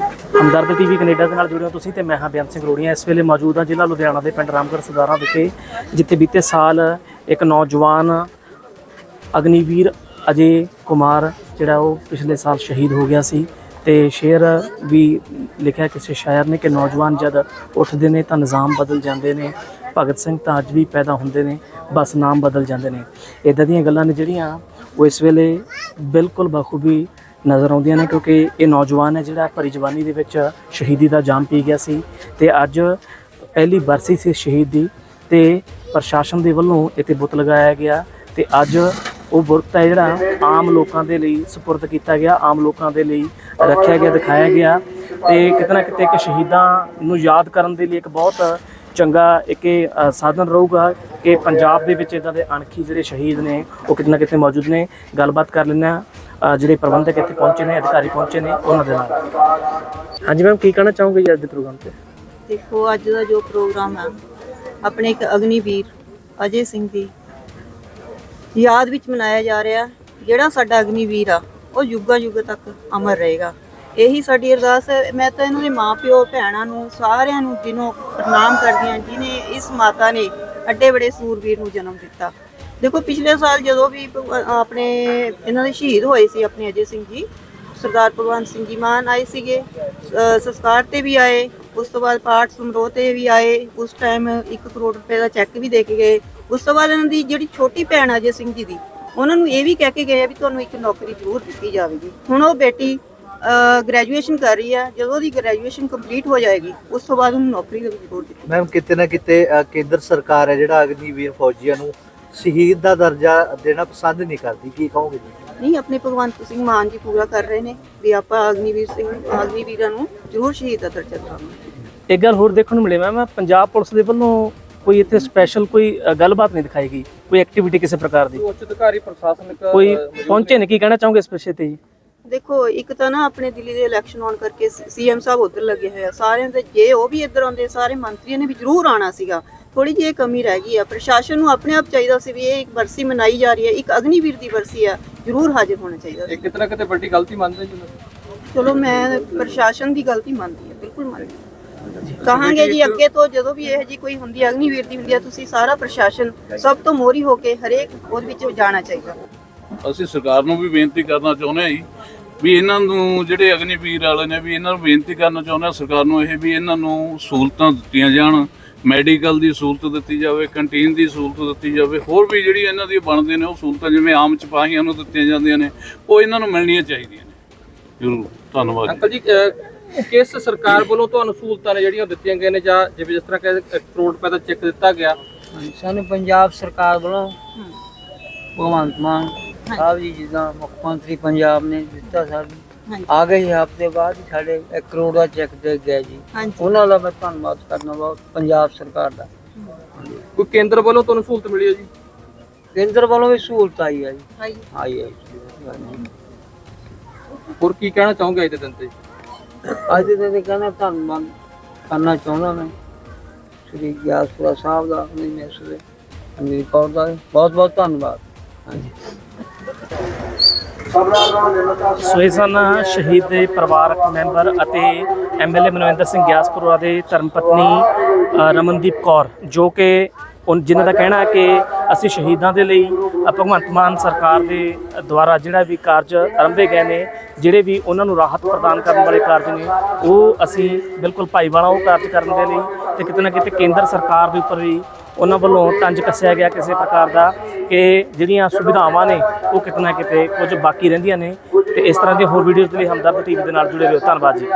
ਹਮਦਰਦ TV Canada ਦੇ ਨਾਲ ਜੁੜੇ ਹੋ ਤੁਸੀਂ ਤੇ ਮੈਂ ਹਾਂ ਬੇਅੰਤ ਸਿੰਘ ਰੋੜੀਆਂ। ਇਸ ਵੇਲੇ ਮੌਜੂਦ ਹਾਂ ਜ਼ਿਲ੍ਹਾ ਲੁਧਿਆਣਾ ਦੇ ਪਿੰਡ ਰਾਮਗੜ੍ਹ ਸਰਦਾਰਾਂ ਵਿਖੇ, ਜਿੱਥੇ ਬੀਤੇ ਸਾਲ ਇੱਕ ਨੌਜਵਾਨ ਅਗਨੀਵੀਰ ਅਜੇ ਕੁਮਾਰ, ਜਿਹੜਾ ਉਹ ਪਿਛਲੇ ਸਾਲ ਸ਼ਹੀਦ ਹੋ ਗਿਆ ਸੀ ਤੇ ਸ਼ੇਰ ਵੀ ਲਿਖਿਆ ਕਿਸੇ ਸ਼ਾਇਰ ਨੇ ਕਿ ਨੌਜਵਾਨ ਜਦ ਉੱਠਦੇ ਨੇ ਤਾਂ ਨਿਜ਼ਾਮ ਬਦਲ ਜਾਂਦੇ ਨੇ, ਭਗਤ ਸਿੰਘ ਤਾਂ ਅੱਜ ਵੀ ਪੈਦਾ ਹੁੰਦੇ ਨੇ, ਬਸ ਨਾਮ ਬਦਲ ਜਾਂਦੇ ਨੇ। ਇਦਾਂ ਦੀਆਂ ਗੱਲਾਂ ਨੇ ਜਿਹੜੀਆਂ, ਉਹ ਇਸ ਵੇਲੇ ਬਿਲਕੁਲ ਬਖੂਬੀ ਨਜ਼ਰ ਆਉਂਦੀਆਂ ਨੇ ਕਿਉਂਕਿ ਇਹ ਨੌਜਵਾਨ ਹੈ ਜਿਹੜਾ ਭਰੀ ਜਵਾਨੀ ਦੇ ਵਿੱਚ ਸ਼ਹੀਦੀ ਦਾ ਜਾਮ ਪੀ ਗਿਆ ਸੀ ਤੇ ਅੱਜ ਪਹਿਲੀ ਬਰਸੀ ਸੀ ਸ਼ਹੀਦ ਦੀ ਤੇ ਪ੍ਰਸ਼ਾਸਨ ਦੇ ਵੱਲੋਂ ਇੱਥੇ ਬੁੱਤ ਲਗਾਇਆ ਗਿਆ ਤੇ ਅੱਜ ਉਹ ਬੁੱਤ ਹੈ ਜਿਹੜਾ ਆਮ ਲੋਕਾਂ ਦੇ ਲਈ ਸਪੁਰਦ ਕੀਤਾ ਗਿਆ ਆਮ ਲੋਕਾਂ ਦੇ ਲਈ ਰੱਖਿਆ ਗਿਆ ਦਿਖਾਇਆ ਗਿਆ ਤੇ ਕਿਤੇ ਨਾ ਕਿਤੇ ਇੱਕ ਸ਼ਹੀਦਾਂ ਨੂੰ ਯਾਦ ਕਰਨ ਦੇ ਲਈ ਇੱਕ ਬਹੁਤ ਚੰਗਾ ਇੱਕ ਇਹ, ਸਾਧਨ ਰਹੂਗਾ ਕਿ ਪੰਜਾਬ ਦੇ ਵਿੱਚ ਇਦਾਂ ਦੇ ਅਣਖੀ ਜਿਹੜੇ ਸ਼ਹੀਦ ਨੇ ਉਹ ਕਿਤੇ ਨਾ ਕਿਤੇ ਮੌਜੂਦ ਨੇ। ਗੱਲਬਾਤ ਕਰ ਲੈਂਦੇ ਹਾਂ। ਜਿਹੜੇ ਪ੍ਰਬੰਧਕ ਇੱਥੇ ਪਹੁੰਚੇ ਨੇ ਅਧਿਕਾਰੀ ਪਹੁੰਚੇ ਨੇ ਉਹਨਾਂ ਦੇ ਨਾਲ। ਹਾਂਜੀ ਮੈਮ ਕੀ ਕਹਿਣਾ ਚਾਹੋਗੇ ਜੀ ਅੱਜ ਦੇ ਪ੍ਰੋਗਰਾਮ ਤੇ? ਦੇਖੋ ਅੱਜ ਦਾ ਜੋ ਪ੍ਰੋਗਰਾਮ ਹੈ ਆਪਣੇ ਇੱਕ ਅਗਨੀਵੀਰ ਅਜੇ ਸਿੰਘ ਦੀ ਯਾਦ ਵਿੱਚ ਮਨਾਇਆ ਜਾ ਰਿਹਾ ਜਿਹੜਾ ਸਾਡਾ ਅਗਨੀਵੀਰ ਆ ਉਹ ਯੁੱਗਾਂ ਯੁੱਗ ਤੱਕ ਅਮਰ ਰਹੇਗਾ। ਇਹੀ ਸਾਡੀ ਅਰਦਾਸ ਹੈ। ਮੈਂ ਤਾਂ ਇਹਨਾਂ ਦੇ ਮਾਪਿਓ ਭੈਣਾਂ ਨੂੰ ਸਾਰਿਆਂ ਨੂੰ ਜਿਹਨੂੰ ਪ੍ਰਣਾਮ ਕਰਦੀ ਹਾਂ ਜਿਨੇ ਇਸ ਮਾਤਾ ਨੇ ਅੱਡੇ ਬੜੇ ਸੂਰਵੀਰ ਨੂੰ ਜਨਮ ਦਿੱਤਾ। ਦੇਖੋ, ਪਿਛਲੇ ਸਾਲ ਜਦੋਂ ਵੀ ਆਪਣੇ ਇਹਨਾਂ ਦੇ ਸ਼ਹੀਦ ਹੋਏ ਸੀ ਆਪਣੇ ਅਜੇ ਸਿੰਘ ਜੀ, ਸਰਦਾਰ ਭਗਵੰਤ ਸਿੰਘ ਜੀ ਮਾਨ ਆਏ ਸੀਗੇ ਸੰਸਕਾਰ ਤੇ ਵੀ ਆਏ, ਉਸ ਤੋਂ ਬਾਅਦ ਪਾਠ ਸਮਰੋਹ ਤੇ ਵੀ ਆਏ, ਉਸ ਟਾਈਮ 1 ਕਰੋੜ ਰੁਪਏ ਦਾ ਚੈੱਕ ਵੀ ਦੇ ਕੇ ਗਏ। ਉਸ ਤੋਂ ਬਾਅਦ ਇਹਨਾਂ ਦੀ ਜਿਹੜੀ ਛੋਟੀ ਭੈਣ ਅਜੇ ਸਿੰਘ ਜੀ ਦੀ, ਉਹਨਾਂ ਨੂੰ ਇਹ ਵੀ ਕਹਿ ਕੇ ਗਏ ਆ ਵੀ ਤੁਹਾਨੂੰ ਇੱਕ ਨੌਕਰੀ ਜ਼ਰੂਰ ਦਿੱਤੀ ਜਾਵੇਗੀ। ਹੁਣ ਉਹ ਬੇਟੀ ਗ੍ਰੈਜੂਏਸ਼ਨ ਕਰ ਰਹੀ ਹੈ ਜਦੋਂ ਉਹਦੀ ਗ੍ਰੈਜੂਏਸ਼ਨ ਕੰਪਲੀਟ ਹੋ ਜਾਏਗੀ, ਉਸ ਤੋਂ ਬਾਅਦ ਉਹਨੂੰ ਨੌਕਰੀ ਵੀ ਜ਼ਰੂਰ ਦਿੱਤੀ ਮੈਮ ਕਿਤੇ ਨਾ ਕਿਤੇ ਕੇਂਦਰ ਸਰਕਾਰ ਹੈ ਜਿਹੜਾ ਅਗਨੀਵੀਰ ਫੌਜੀਆਂ ਨੂੰ ਸ਼ਹੀਦ ਦਾ ਦਰਜਾ ਦੇਣਾ ਪਸੰਦ ਨਹੀਂ ਕਰਦੀ ਕੀ ਕਹੋਗੇ ਜੀ? ਨਹੀਂ ਆਪਣੇ ਭਗਵੰਤ ਸਿੰਘ ਮਾਨ ਜੀ ਪੂਰਾ ਕਰ ਰਹੇ ਨੇ ਵੀ ਆਪਾਂ ਅਗਨੀਵੀਰ ਸਿੰਘ ਅਗਨੀਵੀਰਾਂ ਨੂੰ ਜ਼ਰੂਰ ਸ਼ਹੀਦ ਦਾ ਦਰਜਾ ਦੇਵਾਂਗੇ। ਇੱਕ ਗੱਲ ਹੋਰ ਦੇਖਣ ਨੂੰ ਮਿਲੇ ਮੈਮ ਪੰਜਾਬ ਪੁਲਿਸ ਦੇ ਵੱਲੋਂ ਕੋਈ ਇੱਥੇ ਸਪੈਸ਼ਲ ਕੋਈ ਅ, ਗੱਲਬਾਤ ਨਹੀਂ ਦਿਖਾਈ ਗਈ ਕੋਈ ਐਕਟੀਵਿਟੀ ਕਿਸੇ ਪ੍ਰਕਾਰ ਦੀ? ਉੱਚ ਅਧਿਕਾਰੀ ਪ੍ਰਸ਼ਾਸਨਿਕ ਕੋਈ ਪਹੁੰਚੇ ਨੇ? ਕੀ ਕਹਿਣਾ ਚਾਹੋਗੇ ਇਸ ਵਿਸ਼ੇ ਤੇ ਜੀ? ਦੇਖੋ ਇੱਕ ਤਾਂ ਨਾ ਆਪਣੇ ਦਿੱਲੀ ਦੇ ਇਲੈਕਸ਼ਨ ਆਉਣ ਕਰਕੇ ਸੀਐਮ ਸਾਹਿਬ ਉਧਰ ਲੱਗੇ ਹੋਏ ਆ। ਸਾਰਿਆਂ ਦੇ ਜੇ ਉਹ ਵੀ ਇੱਧਰ ਆਉਂਦੇ ਸਾਰੇ ਮੰਤਰੀਆਂ ਨੇ ਵੀ ਜ਼ਰੂਰ ਆਉਣਾ ਸੀਗਾ। ਥੋੜੀ ਜਿਹੀ ਕਮੀ ਰਹਿ ਗਈ ਆ। ਪ੍ਰਸ਼ਾਸਨ ਨੂੰ ਆਪਣੇ ਆਪ ਚਾਹੀਦਾ ਸੀ ਵੀ ਇਹ ਇੱਕ ਬਰਸੀ ਮਨਾਈ ਜਾ ਰਹੀ ਹੈ। ਇੱਕ ਅਗਨੀਵੀਰ ਦੀ ਬਰਸੀ ਆ। ਜ਼ਰੂਰ ਹਾਜ਼ਰ ਹੋਣਾ ਚਾਹੀਦਾ। ਇਹ ਕਿਤੇ ਨਾ ਕਿਤੇ ਵੱਡੀ ਗਲਤੀ ਮੰਨਦੇ ਜੀ ਚਲੋ ਮੈਂ ਪ੍ਰਸ਼ਾਸਨ ਦੀ ਗਲਤੀ ਮੰਨਦੀ ਹਾਂ। ਬਿਲਕੁਲ ਮੰਨਦੀ ਹਾਂ। ਕਹਾਂਗੇ ਜੀ ਅੱਗੇ ਤੋਂ ਜਦੋਂ ਵੀ ਇਹ ਜੀ ਕੋਈ ਹੁੰਦੀ ਹੈ ਅਗਨੀਵੀਰ ਦੀ ਹੁੰਦੀ ਹੈ ਤੁਸੀਂ ਸਾਰਾ ਪ੍ਰਸ਼ਾਸਨ ਸਭ ਤੋਂ ਮੋਰੀ ਹੋ ਕੇ ਹਰੇਕ ਉਹਦੇ ਵਿੱਚ ਜਾਣਾ ਚਾਹੀਦਾ। ਅਸੀਂ ਸਰਕਾਰ ਨੂੰ ਵੀ ਬੇਨਤੀ ਕਰਨਾ ਚਾਹੁੰਦੇ ਹਾਂ ਜੀ ਵੀ ਇਹਨਾਂ ਨੂੰ ਜਿਹੜੇ ਅਗਨੀਵੀਰ ਵਾਲੇ ਨੇ ਵੀ ਇਹਨਾਂ ਨੂੰ ਬੇਨਤੀ ਕਰਨਾ ਚਾਹੁੰਦੇ ਹਾਂ ਸਰਕਾਰ ਨੂੰ ਇਹ ਵੀ ਇਹਨਾਂ ਨੂੰ ਸਹੂਲਤਾਂ ਦਿੱਤੀਆਂ ਜਾਣ ਮੈਡੀਕਲ ਦੀ ਸਹੂਲਤ ਦਿੱਤੀ ਜਾਵੇ ਕੰਟੀਨ ਦੀ ਸਹੂਲਤ ਦਿੱਤੀ ਜਾਵੇ ਹੋਰ ਵੀ ਜਿਹੜੀ ਇਹਨਾਂ ਦੀ ਬਣਦੇ ਨੇ ਉਹ ਸਹੂਲਤਾਂ ਜਿਵੇਂ ਆਮ ਸਿਪਾਹੀਆਂ ਨੂੰ ਦਿੱਤੀਆਂ ਜਾਂਦੀਆਂ ਨੇ ਉਹ ਇਹਨਾਂ ਨੂੰ ਮਿਲਣੀਆਂ ਚਾਹੀਦੀਆਂ ਨੇ। ਜ਼ਰੂਰ ਧੰਨਵਾਦ ਅੰਕਲ ਜੀ ਕਿਸ ਸਰਕਾਰ ਵੱਲੋਂ ਤੁਹਾਨੂੰ ਸਹੂਲਤਾਂ ਨੇ ਜਿਹੜੀਆਂ ਦਿੱਤੀਆਂ ਗਈਆਂ ਨੇ ਜਾਂ ਜਿਵੇਂ ਜਿਸ ਤਰ੍ਹਾਂ ਕਿ ਕਰੋੜ ਰੁਪਏ ਦਾ ਚੈੱਕ ਦਿੱਤਾ ਗਿਆ? ਸਾਨੂੰ ਪੰਜਾਬ ਸਰਕਾਰ ਵੱਲੋਂ ਭਗਵੰਤ ਮਾਨ ਸਾਹਿਬ ਜੀ ਜਿੱਦਾਂ ਮੁੱਖ ਮੰਤਰੀ ਪੰਜਾਬ ਨੇ ਦਿੱਤਾ ਸਾਨੂੰ ਆ ਗਏ ਹਫ਼ਤੇ ਬਾਅਦ ਹੀ ਸਾਡੇ 1 ਕਰੋੜ ਦਾ ਚੈੱਕ ਦੇ ਗਿਆ ਜੀ। ਉਹਨਾਂ ਦਾ ਮੈਂ ਧੰਨਵਾਦ ਕਰਨਾ ਬਹੁਤ ਪੰਜਾਬ ਸਰਕਾਰ ਦਾ। ਕੋਈ ਕੇਂਦਰ ਵੱਲੋਂ ਤੁਹਾਨੂੰ ਸਹੂਲਤ ਮਿਲੀ ਹੈ ਜੀ? ਕੇਂਦਰ ਵੱਲੋਂ ਵੀ ਸਹੂਲਤ ਆਈ ਹੈ ਜੀ। ਆਈ ਹੈ। ਹੋਰ ਕੀ ਕਹਿਣਾ ਚਾਹੋਗੇ ਅੱਜ ਦੇ ਦਿਨ ਤੇ? ਅੱਜ ਦੇ ਦਿਨ ਕਹਿੰਦਾ ਧੰਨਵਾਦ ਕਰਨਾ ਚਾਹੁੰਦਾ ਮੈਂ। ਸ੍ਰੀ ਗਿਆਸਪੁਰਾ ਸਾਹਿਬ ਦਾ ਆਪਣੀ ਮੈਸੇਜ ਅਮੀਰ ਕੌਰ ਦਾ ਬਹੁਤ ਬਹੁਤ ਧੰਨਵਾਦ। ਸੋ ਇਹ ਸਨ ਸ਼ਹੀਦ ਦੇ ਪਰਿਵਾਰਕ ਮੈਂਬਰ ਅਤੇ ਐਮਐਲਏ ਮਨਵਿੰਦਰ ਸਿੰਘ ਗਿਆਸਪੁਰਾ ਦੇ ਧਰਮ ਪਤਨੀ ਰਮਨਦੀਪ ਕੌਰ, ਜੋ ਕਿ ਜਿਨ੍ਹਾਂ ਦਾ ਕਹਿਣਾ ਹੈ ਕਿ ਅਸੀਂ ਸ਼ਹੀਦਾਂ ਦੇ ਲਈ ਭਗਵੰਤ ਮਾਨ ਸਰਕਾਰ ਦੇ ਦੁਆਰਾ ਜਿਹੜਾ ਵੀ ਕਾਰਜ ਆਰੰਭੇ ਗਏ ਨੇ, ਜਿਹੜੇ ਵੀ ਉਹਨਾਂ ਨੂੰ ਰਾਹਤ ਪ੍ਰਦਾਨ ਕਰਨ ਵਾਲੇ ਕਾਰਜ ਨੇ, ਉਹ ਅਸੀਂ ਬਿਲਕੁਲ ਭਾਈਵਾਲਾ ਉਹ ਕਾਰਜ ਕਰਨ ਦੇ ਲਈ ਤੇ ਕਿਤੇ ਨਾ ਕਿਤੇ ਕੇਂਦਰ ਸਰਕਾਰ ਦੇ ਉੱਪਰ ਵੀ ਉਹਨਾਂ ਵੱਲੋਂ ਤੰਜ ਕੱਸਿਆ ਗਿਆ ਕਿਸੇ ਪ੍ਰਕਾਰ ਦਾ ਕਿ ਜਿਹੜੀਆਂ ਸੁਵਿਧਾਵਾਂ ਨੇ ਉਹ ਕਿਤੇ ਨਾ ਕਿਤੇ ਕੁਝ ਬਾਕੀ ਰਹਿੰਦੀਆਂ ਨੇ ਤੇ ਇਸ ਤਰ੍ਹਾਂ ਦੀਆਂ ਹੋਰ ਵੀਡੀਓਜ਼ ਦੇ ਲਈ ਹਮਦਰਦ ਟੀਵੀ ਦੇ ਨਾਲ ਜੁੜੇ ਰਹੋ। ਧੰਨਵਾਦ ਜੀ।